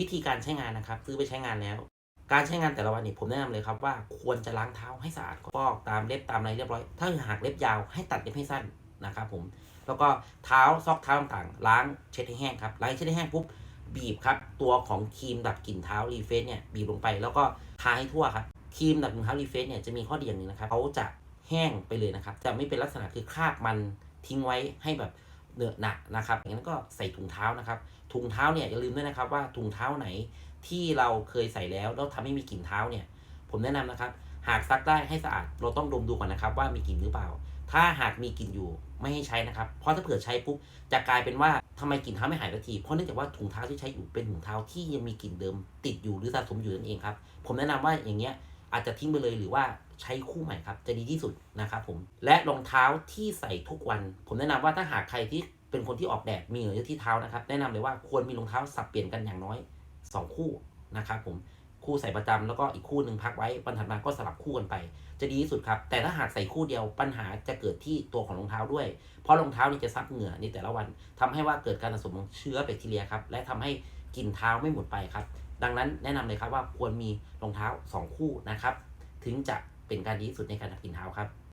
วิธีการใช้งานนะครับ ซื้อไปใช้งานแล้ว การใช้งานแต่ละวันนี่ผมแนะนำเลยครับว่าควรจะล้างเท้าให้สะอาดฟอกตามเล็บตามอะไรเรียบร้อย ถ้าหากเล็บยาวให้ตัดเล็บให้สั้นนะครับผมแล้วก็เท้าซอกเท้าต่างๆ ล้างเช็ดให้แห้งครับล้างเช็ดให้แห้งปุ๊บบีบครับ ตัวของครีมดับกลิ่นเท้ารีเฟสเนี่ยบีบลงไปแล้วก็ทาให้ทั่วครับครีมดับกลิ่นเท้ารีเฟสเนี่ยจะมีข้อดีอย่างนึงนะครับเขาจะแห้งไปเลยนะครับ จะไม่เป็นลักษณะคือคราบมันทิ้งไว้ให้แบบ เหนอะหนะนะครับอย่างนั้นก็ใส่ถุงเท้านะครับ ถุงเท้าเนี่ยอย่าลืมด้วยนะครับว่าถุงเท้าไหนที่เราเคยใส่แล้วแล้วทำให้มีกลิ่นเท้าเนี่ย ผมแนะนำนะครับ หากซักได้ให้สะอาดเราต้องดมดูก่อนนะครับ ว่ามีกลิ่นหรือเปล่า ถ้าหากมีกลิ่นอยู่ไม่ให้ใช้นะครับ เพราะถ้าเผื่อใช้ปุ๊บจะกลายเป็นว่าทำไมกลิ่นเท้าไม่หายสักที เพราะเนื่องจากว่าถุงเท้าที่ใช้อยู่เป็นถุงเท้าที่ยังมีกลิ่นเดิมติดอยู่หรือสะสมอยู่นั่นเองครับ ผมแนะนำว่าอย่างเงี้ยอาจจะทิ้งไปเลยหรือว่า ใช้คู่ใหม่ครับ จะดีที่สุดนะครับผม และรองเท้าที่ใส่ทุกวัน ผมแนะนำว่าถ้าหากใครที่เป็นคนที่ออกแดดมีเหงื่อเยอะที่เท้านะครับ แนะนำเลยว่าควรมีรองเท้าสับเปลี่ยนกันอย่างน้อย 2 คู่นะครับผมคู่ใส่ประจำแล้วก็อีกคู่หนึ่งพักไว้วันถัดมาก็สลับคู่กันไป จะดีที่สุดครับ แต่ถ้าหากใส่คู่เดียวปัญหาจะเกิดที่ตัวของรองเท้าด้วย เพราะรองเท้านี่จะซับเหงื่อในแต่ละวันทำให้ว่าเกิดการสะสมของเชื้อแบคทีเรียครับและทำให้กลิ่นเท้าไม่หมดไปครับ ดังนั้นแนะนำเลยครับว่าควรมีรองเท้า 2 คู่นะครับ ถึงจะ เป็นการดีที่สุดในการทำกินเท้าครับ